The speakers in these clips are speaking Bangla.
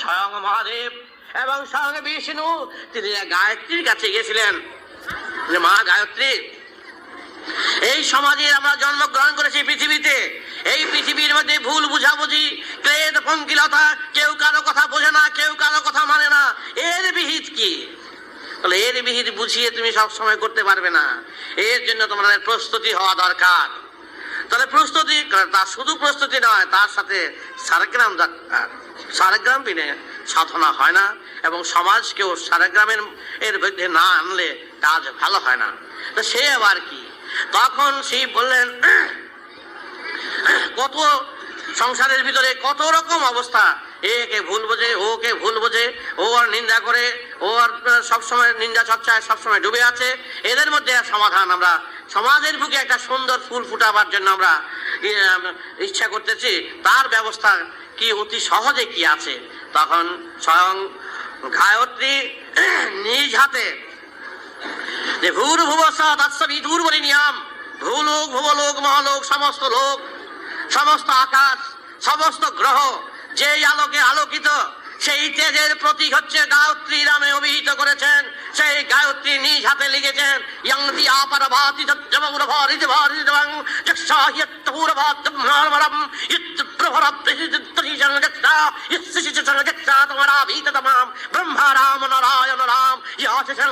স্বয়ং মহাদেব এবং স্বয়ং বিষ্ণু। তিনি গায়ত্রীর কাছে গিয়েছিলেন। মা গায়ত্রী, এই সমাজে আমরা জন্মগ্রহণ করেছি পৃথিবীতে। এই পৃথিবীর মধ্যে ভুল বুঝাবুঝি, ক্লেদ, পঙ্কিলতা কেউ কারও কথা বোঝে না, কেউ কারও কথা মানে না। এর বিহিত কি? তাহলে এর বিহিত বুঝিয়ে তুমি সব সময় করতে পারবে না। এর জন্য তোমাদের প্রস্তুতি হওয়া দরকার। তাহলে প্রস্তুতি তার শুধু প্রস্তুতি নয়, তার সাথে সারগ্রাম সারগ্রাম বিনে সাধনা হয় না, এবং সমাজকেও সারগ্রামের এর মধ্যে না আনলে কাজ ভালো হয় না। তো সে আবার কি? তখন শিব বললেন, কত সংসারের ভিতরে কত রকম অবস্থা। একে ভুল বোঝে, ওকে ভুল বোঝে, ও আর নিন্দা করে, ও আর সবসময় নিন্দা চর্চায়, সবসময় ডুবে আছে। এদের মধ্যে সমাধান আমরা সমাজের বুকে একটা সুন্দর ফুল ফুটাবার জন্য আমরা ইচ্ছা করতেছি। তার ব্যবস্থা কি অতি সহজে কি আছে? তখন স্বয়ং গায়ত্রী নিজ হাতে যে ভূর নিয়াম, ভূলোক, ভুবলোক, মহালোক, সমস্ত লোক, সমস্ত আকাশ, সমস্ত গ্রহ, যেই আলোকে আলোকিত সেই তেজের প্রতীক হচ্ছে গায়ত্রী নামে অভিহিত করেছেন। সেই গায়ত্রী নিজ হাতে লিখেছেন ইয়ংতি আপার ভাতি তজ্জমুর ভারিত ভারিত বং যক্ষাহিয়ত্তপুর ভাতমহারম ইত্প্রভর প্রেসিদ্ধরিশং যক্ষা ইস্সিশং যক্ষা তোমারা ভীততমাম ব্রহ্মা রাম নারায়ণ রাম ইয়াশং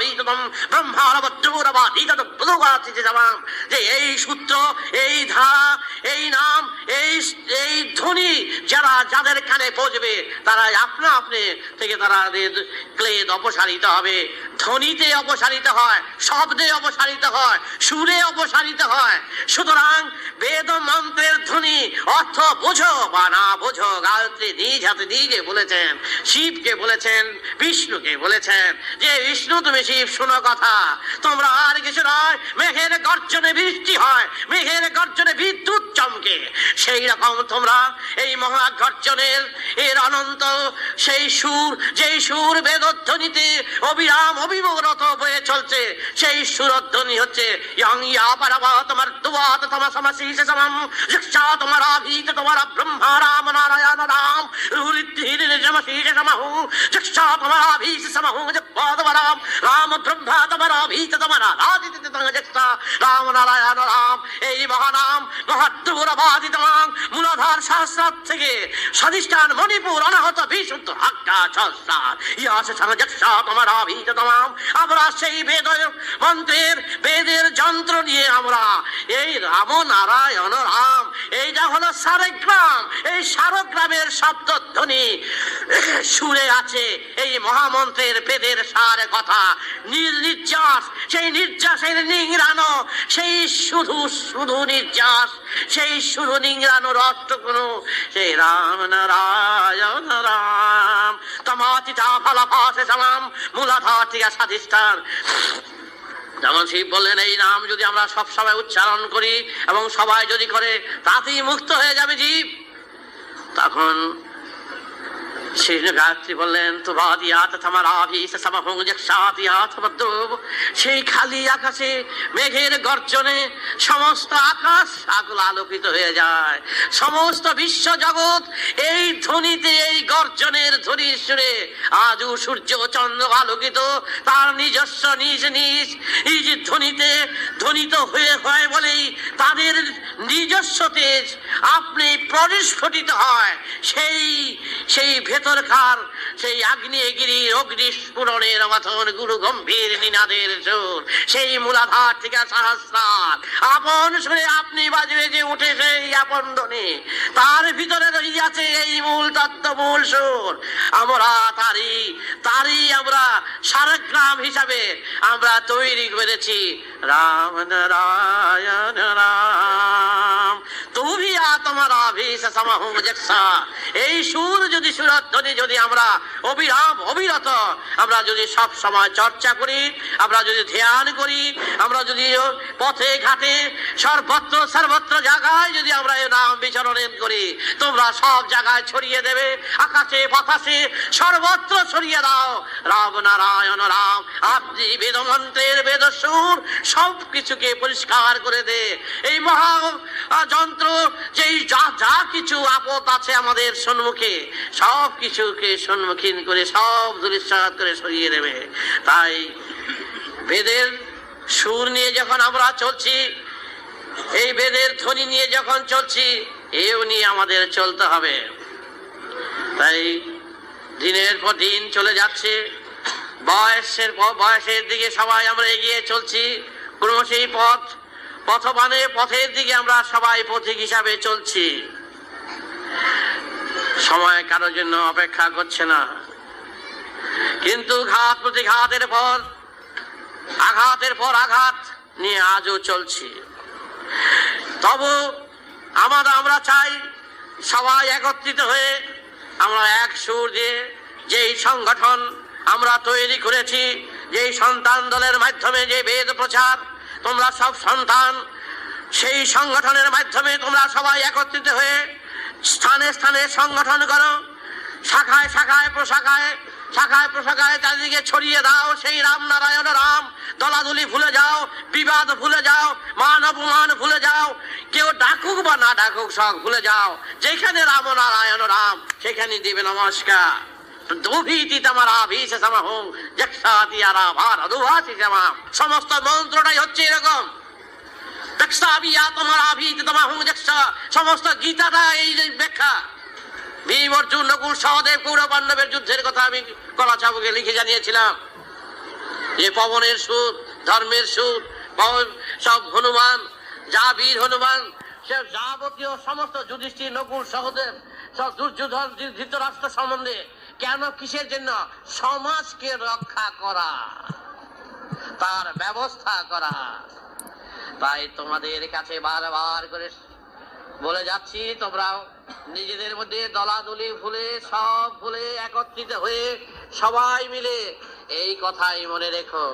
যক্ষা তোমারা ভীততম ব্রহ্মার বজ্রুর ভাতিত প্রদুগাতি জামাম যে এই সূত্র, এই ধারা এই নাম, এই এই ধ্বনি যারা যাদের কানে পৌঁছবে তারা আপনা আপনি থেকে তারা ক্লেদ অপসারিত হবে। ধ্বনিতে অপসারিত হয়, শব্দে অপসারিত হয়, সুরে অপসারিত হয়। সুতরাং বেদ মন্ত্রের ধ্বনি, অর্থ বোঝো বা না বোঝো, গায়ত্রী নিজ হাতে নিজে বলেছেন, শিবকে বলেছেন, বিষ্ণুকে বলেছেন, যে বিষ্ণু তুমি শিব, শোনো কথা। তোমরা আর কিছু নয়, মেঘের গর্জনে বৃষ্টি হয়, মেঘের গর্জনে বিদ্যুৎ চমকে। সেই রকম তোমরা এই মহা গর্জনের এর অনন্ত, সেই সুর, যেই সুর বেদধ্বনিতে অবিরাম অবিমরত বয়ে চলছে। সেই সুরধ্বনি হচ্ছে। ইয়ং ইয়া পারাবা তোমার দুয়াত তোমা সমাসীষ সমম। যক্ষা, তোমার আভীত, তোমার ব্রহ্মা রাম, নারায়ণ রাম। রুরিদ্ধির মূলাধার শাস্ত্রাত থেকে স্বাধিষ্ঠান মণিপুর অনাহত বিশুদ্ধ হাক্কা সহস্রার ইয়াস সংযক্ষা তোমার আভীত তমাম আমরা সেই বেদ মন্ত্রের বেদের যন্ত্র নিয়ে আমরা এই রাম নারায়ণ রাম এইটা হলো সারগ্রাম এই সারগ্রামের শব্দধ্বনি সুরে আছে এই মহামন্ত্রের বেদের সার কথা। নীল নির্যাস, সেই নির্যাসের নিংড়ানো, সেই শুধু শুধু নির্যাস, সেই শুধু নিংড়ানোর অর্থ কোনো। সেই রাম নারায়ণ রাম। তমাতিটা ভালা ভাষে সালাম মূলাধার থেকে সাধিষ্ঠান। যেমন শিব বললেন, এই নাম যদি আমরা সব সময় উচ্চারণ করি এবং সবাই যদি করে, তাতেই মুক্ত হয়ে যাবে জীব। তখন শ্রী গায়ত্রী বললেন সেই খালি আকাশে, মেঘের গর্জনে সমস্ত আকাশ আগুলো আলোকিত হয়ে যায়। সমস্ত বিশ্ব জগৎ এই ধ্বনিতে, এই গর্জনের ধ্বনির সুরে আজও সূর্য চন্দ্র আলোকিত। তার নিজস্ব নিজ নিজ নিজ ধ্বনিতে ধ্বনিত হয়ে হয় বলেই তাদের নিজস্ব তেজ, আপনি পরিস্ফুটিত হয়। সেই সেই ভেতরকার সেই আগ্নেয়গিরি অগ্নি স্ফুরণের মতন গুরু গম্ভীর নিনাদের সুর, সেই মূলাধার থেকে সহস্রার আপন সুরে আপনি বাজবে যে উঠে সেই আপন ধ্বনি। তার ভিতরে রইয়াছে এই মূল তত্ত্ব, মূল সুর। আমরা তারই তারই আমরা সারগ্রাম হিসাবে আমরা তৈরি করেছি। রাম নারায়ণ রাম। তুমি তোমার আভিস সমহ যক্ষা এই সুর যদি সুরধ্বনি যদি আমরা অবিরাম অবিরত, আমরা যদি সব সময় চর্চা করি, আমরা যদি ধ্যান করি, আমরা যদি পথে ঘাটে সর্বত্র সর্বত্র জায়গায় যদি আমরা এই নাম বিচরণ করি, তোমরা সব জায়গায় ছড়িয়ে দেবে, আকাশে, বাতাসে সর্বত্র ছড়িয়ে দাও। রাম নারায়ণ, রাম, আপনি বেদমন্ত্রের বেদসুর সব কিছুকে পরিষ্কার করে দে। এই মহা যন্ত্র, যেই যা যা কিছু আপদ আছে আমাদের সম্মুখে সব কিছুকে সম্মুখীন করে, সব দুরিশ্বাস করে সরিয়ে দেবে। তাই বেদের সুর নিয়ে যখন আমরা চলছি এই বেদের ধ্বনি নিয়ে যখন চলছি, এও নিয়ে আমাদের চলতে হবে। তাই দিনের পর দিন চলে যাচ্ছে। বয়সের বয়সের দিকে সবাই আমরা এগিয়ে চলছি। ক্রমশ এই পথ, পথবানে, পথের দিকে আমরা সবাই পথিক হিসাবে চলছি। সময় কারোর জন্য অপেক্ষা করছে না। কিন্তু ঘাত প্রতিঘাতের পর, আঘাতের পর আঘাত নিয়ে আজও চলছি। তবু আমরা আমরা চাই সবাই একত্রিত হয়ে আমরা এক সুর দিয়ে যেই সংগঠন আমরা তৈরি করেছি, যেই সন্তান দলের মাধ্যমে যে বেদ প্রচার, তোমরা সব সন্তান, সেই সংগঠনের মাধ্যমে তোমরা সবাই একত্রিত হয়ে স্থানে স্থানে সংগঠন করো, শাখায় শাখায় প্রশাখায় শাখায় প্রশাখায় চারিদিকে ছড়িয়ে দাও, সেই রাম নারায়ণ রাম। দলাদলি ভুলে যাও, বিবাদ ভুলে যাও, মান অপমান ভুলে যাও। কেউ ডাকুক বা না ডাকুক, সব ভুলে যাও। যেখানে রাম নারায়ণ রাম, সেখানে দেবে নমস্কার। সমস্ত মন্ত্রটাই হচ্ছে এরকম। সমস্ত গীতাটা এই ব্যাখ্যা। ভীম অর্জুন, নকুল সহদেব কৌরব পাণ্ডবের যুদ্ধের কথা আমি কলা চাবুকে লিখে জানিয়েছিলাম। যে পবনের সুর, ধর্মের সুর, পবন- সব হনুমান, যা বীর হনুমান, সে যাবতীয় সমস্ত যুধিষ্ঠির, নকুল সহদেব, সব দুর্যোধন ধৃতরাষ্ট্র সম্বন্ধে কেন কিসের জন্য সমাজকে রক্ষা করা? তার ব্যবস্থা করা। তাই তোমাদের কাছে বারবার করে বলে যাচ্ছি তোমরাও। নিজেদের মধ্যে দলাদলি ভুলে সব ভুলে একত্রিত হয়ে সবাই মিলে এই কথাই মনে রেখো।